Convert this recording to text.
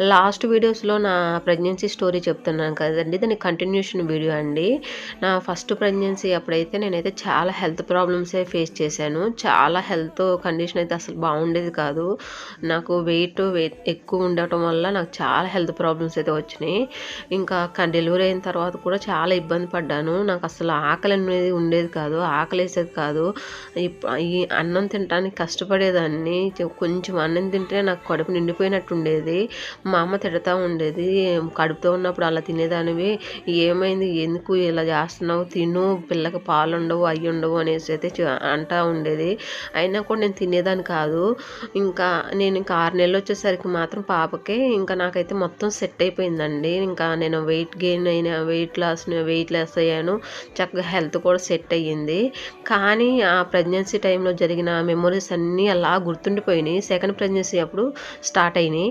Last వీడియోస్లో నా pregnancy story చెప్తున్నాను కదండి. దాని కంటిన్యూషన్ వీడియో అండి. నా ఫస్ట్ ప్రెగ్నెన్సీ అప్పుడైతే నేనైతే చాలా హెల్త్ ప్రాబ్లమ్సే ఫేస్ చేశాను. చాలా హెల్త్ కండిషన్ అయితే అసలు బాగుండేది కాదు. నాకు వెయిట్ వెయిట్ ఎక్కువ ఉండటం వల్ల నాకు చాలా హెల్త్ ప్రాబ్లమ్స్ అయితే వచ్చినాయి. ఇంకా డెలివరీ అయిన తర్వాత కూడా చాలా ఇబ్బంది పడ్డాను. నాకు అసలు ఆకలి అనేది ఉండేది కాదు ఆకలి వేసేది కాదు ఈ అన్నం తినడానికి కష్టపడేదాన్ని. కొంచెం అన్నం తింటే నాకు కడుపు నిండిపోయినట్టు ఉండేది. మా అమ్మ తిడతా ఉండేది కడుపుతో ఉన్నప్పుడు అలా తినేదానివి. ఏమైంది? ఎందుకు ఇలా చేస్తున్నావు? తిను పిల్లకి పాలు ఉండవు అవి ఉండవు అనేసి అయితే అంటా ఉండేది. అయినా కూడా నేను తినేదాన్ని కాదు. ఇంకా నేను ఇంకా ఆరు నెలలు వచ్చేసరికి మాత్రం పాపకే ఇంకా నాకైతే మొత్తం సెట్ అయిపోయిందండి. ఇంకా నేను వెయిట్ గెయిన్ అయిన వెయిట్ లాస్ వెయిట్ లాస్ అయ్యాను. చక్కగా హెల్త్ కూడా సెట్ అయ్యింది. కానీ ఆ ప్రెగ్నెన్సీ టైంలో జరిగిన మెమొరీస్ అన్నీ అలా గుర్తుండిపోయినాయి. సెకండ్ ప్రెగ్నెన్సీ అప్పుడు స్టార్ట్ అయినాయి.